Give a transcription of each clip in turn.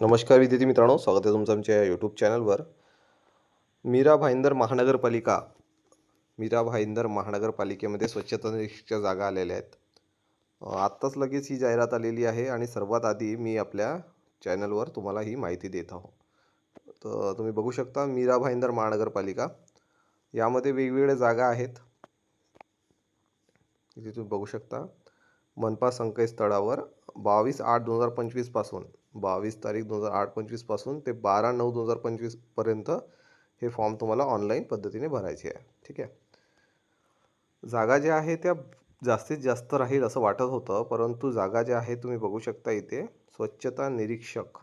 नमस्कार विद्यार्थी मित्रांनो स्वागत आहे तुमचं आमच्या यूट्यूब चॅनलवर मीरा भाईंदर महानगरपालिका मीरा भाईंदर महानगरपालिकेमध्ये स्वच्छता निरीक्षकच्या जागा आलेल्या आहेत. आत्ताच लगेच ही जाहिरात आलेली आहे आणि सर्वात आधी मी आपल्या चॅनलवर तुम्हाला ही माहिती देत आहो. तर तुम्ही बघू शकता मीरा भाईंदर महानगरपालिका यामध्ये वेगवेगळ्या जागा आहेत. इथे तुम्ही बघू शकता मनपा संकेतस्थळावर बावीस आठ दोन हजार पंचवीसपासून बावीस तारीख दोन हजार आठ पंचवीसपासून ते बारा नऊ दोन हजार पंचवीसपर्यंत हे फॉर्म तुम्हाला ऑनलाईन पद्धतीने भरायचे आहे. ठीक आहे? जागा ज्या आहे त्या जास्तीत जास्त राहील असं वाटत होतं परंतु जागा ज्या आहे तुम्ही बघू शकता इथे स्वच्छता निरीक्षक.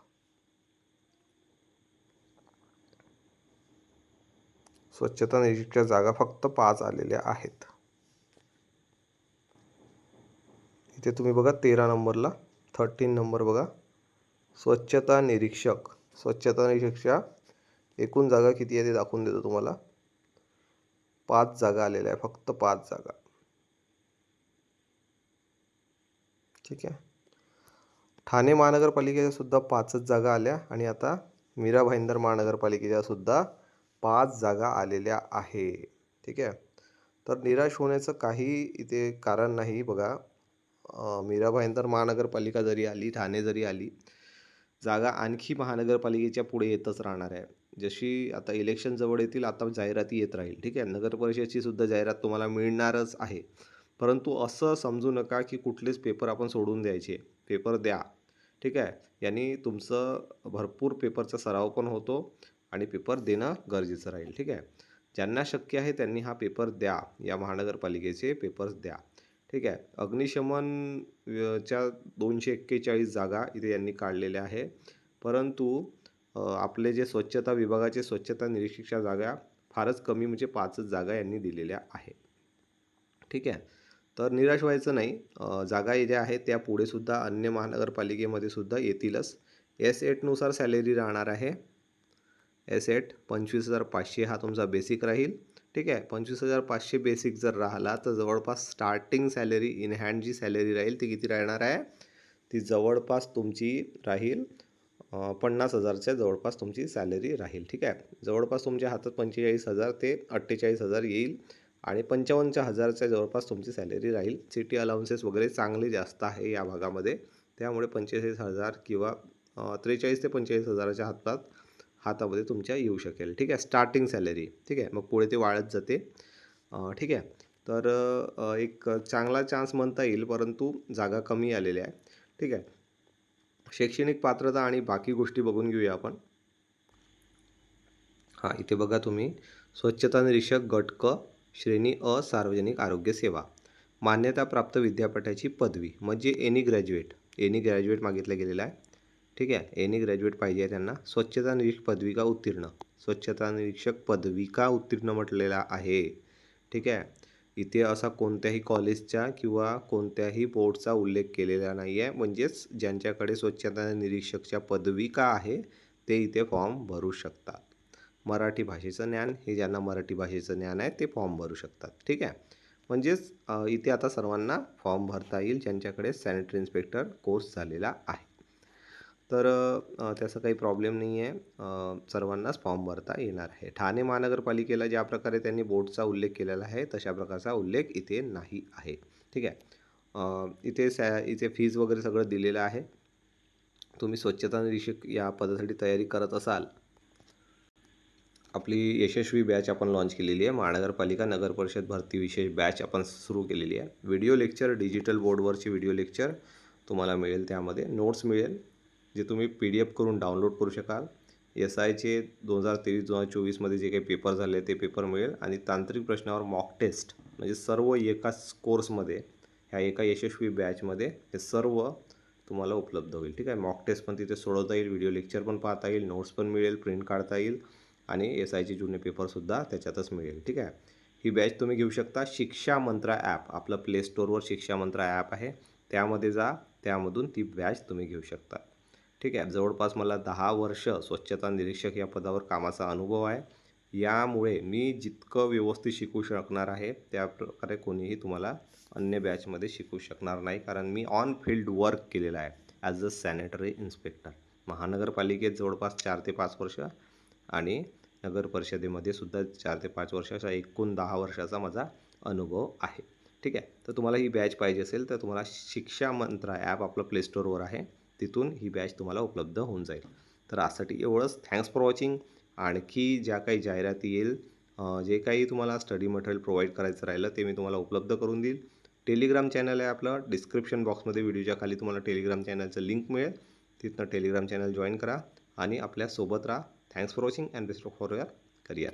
स्वच्छता निरीक्षक जागा फक्त पाच आलेल्या आहेत. इथे तुम्ही बघा तेरा नंबरला थर्टीन नंबर बघा. स्वच्छता निरीक्षक. स्वच्छता निरीक्षकच्या एकूण जागा किती आहे ते दाखवून देतो तुम्हाला. पाच जागा आलेल्या आहे फक्त पाच जागा. ठीक आहे? ठाणे महानगरपालिकेच्या सुद्धा पाचच जागा आल्या आणि आता मीरा भाईंदर महानगरपालिकेच्या सुद्धा पाच जागा आलेल्या आहे ठीक आहे? तर निराश होण्याचं काही इथे कारण नाही बघा. मीरा भाईंदर महानगरपालिका जरी आली ठाणे जरी आली जागा आणखी महानगरपालिकेच्या पुढे येतच राहणार आहे. जशी आता इलेक्शन जवळ येतील आता जाहिराती येत राहील. ठीक आहे? नगर परिषदेची सुद्धा जाहिरात तुम्हाला मिळणारच आहे. परंतु असं समजू नका की कुठलेच पेपर आपण सोडून द्यायचे. पेपर द्या. ठीक आहे? यांनी तुमचं भरपूर पेपरचा सराव पण होतो आणि पेपर देणं गरजेचं राहील. ठीक आहे? ज्यांना शक्य आहे त्यांनी हा पेपर द्या. या महानगरपालिकेचे पेपर्स द्या. ठीक आहे. अग्निशमन च्या दोनशे एक्केचाळीस जागा इथे यांनी काढलेल्या आहे. परंतु आपले जे स्वच्छता विभागाचे स्वच्छता निरीक्षकच्या जागा फारच कमी म्हणजे पाचच जागा यांनी दिलेल्या आहे ठीक आहे. तर निराश व्हायचं नाही. जागा ज्या आहेत. त्या पुढे सुद्धा अन्य महानगरपालिकेमध्ये सुद्धा येतीलच. एस एटनुसार सॅलरी राहणार आहे. एस एट पंचवीस हजार पाचशे हा तुमचा बेसिक राहील. ठीक आहे? पंचवीस हजार पाचशे बेसिक जर राहिला तर जवळपास स्टार्टिंग सॅलरी इन हँड जी सॅलरी राहील ती किती राहणार आहे? ती जवळपास तुमची राहील पन्नास हजारच्या जवळपास तुमची सॅलरी राहील ठीक आहे? जवळपास तुमच्या हातात पंचेचाळीस हजार ते अठ्ठेचाळीस हजार येईल आणि पंचावन्नच्या हजारच्या जवळपास तुमची सॅलरी राहील. सिटी अलाउन्सेस वगैरे चांगले जास्त आहे या भागामध्ये. त्यामुळे पंचेचाळीस हजार किंवा त्रेचाळीस ते पंचेचाळीस हजाराच्या हातात हातामध्ये तुमच्या येऊ शकेल. ठीक आहे? स्टार्टिंग सॅलरी ठीक आहे? मग पुढे ते वाढत जाते. ठीक आहे? तर एक चांगला चान्स म्हणता येईल परंतु जागा कमी आलेल्या आहे. ठीक आहे? शैक्षणिक पात्रता आणि बाकी गोष्टी बघून घेऊया आपण. हां इथे बघा तुम्ही. स्वच्छता निरीक्षक गट क श्रेणी अ सार्वजनिक आरोग्य सेवा. मान्यताप्राप्त विद्यापीठाची पदवी म्हणजे एनी ग्रॅज्युएट एनी ग्रॅज्युएट मागितलं गेलेलं आहे. ठीक आहे? एनी ग्रॅज्युएट पाहिजे त्यांना. स्वच्छता निरीक्षक पदविका उत्तीर्ण. स्वच्छता निरीक्षक पदविका उत्तीर्ण म्हटलेला आहे. ठीक आहे? इथे असा कोणत्याही कॉलेजच्या किंवा कोणत्याही बोर्डचा उल्लेख केलेला नाही आहे म्हणजेच ज्यांच्याकडे स्वच्छता निरीक्षकच्या पदविका आहे ते इथे फॉर्म भरू शकतात. मराठी भाषेचं ज्ञान हे ज्यांना मराठी भाषेचं ज्ञान आहे ते फॉर्म भरू शकतात. ठीक आहे? म्हणजेच इथे आता सर्वांना फॉर्म भरता येईल ज्यांच्याकडे सॅनिटरी इन्स्पेक्टर कोर्स झालेला आहे. तर त्याचा काही प्रॉब्लेम नाही आहे सर्वांनाच फॉर्म भरता येणार आहे. ठाणे महानगरपालिकेला ज्या प्रकारे त्यांनी बोर्डचा उल्लेख केलेला आहे तशा प्रकारचा उल्लेख इथे नाही आहे. ठीक आहे? इथे सॅ इथे फीज वगैरे सगळं दिलेलं आहे. तुम्ही स्वच्छता निरीक्षक या पदासाठी तयारी करत असाल आपली यशस्वी बॅच आपण लॉन्च केलेली आहे. महानगरपालिका नगर परिषद भरती विशेष बॅच आपण सुरू केलेली आहे. व्हिडिओ लेक्चर डिजिटल बोर्डवरचे व्हिडिओ लेक्चर तुम्हाला मिळेल त्यामध्ये. नोट्स मिळेल. जे तुम्ही पी डी एफ करून डाउनलोड करू शकाल. एस आयचे दोन हजार तेवीस दोन हजार चोवीसमध्ये जे काही पेपर झाले ते पेपर मिळेल. आणि तांत्रिक प्रश्नावर मॉक टेस्ट म्हणजे सर्व एकाच कोर्समध्ये ह्या एका यशस्वी बॅचमध्ये हे सर्व तुम्हाला उपलब्ध होईल. ठीक आहे? मॉक टेस्ट पण तिथे सोडवता येईल व्हिडिओ लेक्चर पण पाहता येईल नोट्स पण मिळेल प्रिंट काढता येईल आणि एस आयचे जुने पेपरसुद्धा त्याच्यातच मिळेल. ठीक आहे? ही बॅच तुम्ही घेऊ शकता शिक्षा मंत्रा ॲप आपलं प्ले स्टोअरवर शिक्षा मंत्रा ॲप आहे. त्यामध्ये जा त्यामधून ती बॅच तुम्ही घेऊ शकता. ठीक आहे. जवळपास मला दहा वर्ष स्वच्छता निरीक्षक या पदावर कामाचा अनुभव आहे. यामुळे मी जितकं व्यवस्थित शिकू शकणार आहे त्या प्रकारे कोणीही तुम्हाला अन्य बॅचमध्ये शिकू शकणार नाही कारण मी ऑन फील्ड वर्क केलेला आहे ॲज अ सॅनिटरी इन्स्पेक्टर महानगरपालिकेत जवळपास चार ते पाच वर्ष आणि नगर परिषदेमध्ये सुद्धा चार ते पाच वर्ष असा एकूण दहा वर्षाचा माझा अनुभव आहे. ठीक आहे. तर तुम्हाला ही बॅच पाहिजे असेल तर तुम्हाला शिक्षा मंत्रा ॲप आपलं प्लेस्टोरवर आहे. तिथून ही बॅच तुम्हाला उपलब्ध होऊन जाईल. तर आजसाठी एवढंच. थँक्स फॉर वॉचिंग आणखी ज्या काही जाहिराती येईल जे काही तुम्हाला स्टडी मटेरियल प्रोव्हाइड करायचं राहिलं ते मी तुम्हाला उपलब्ध करून देईल. टेलिग्राम चॅनल आहे आपलं. डिस्क्रिप्शन बॉक्समध्ये व्हिडिओच्या खाली तुम्हाला टेलिग्राम चॅनलचं लिंक मिळेल. तिथनं टेलिग्राम चॅनल जॉईन करा आणि आपल्यासोबत राहा. Thanks for watching and best for your career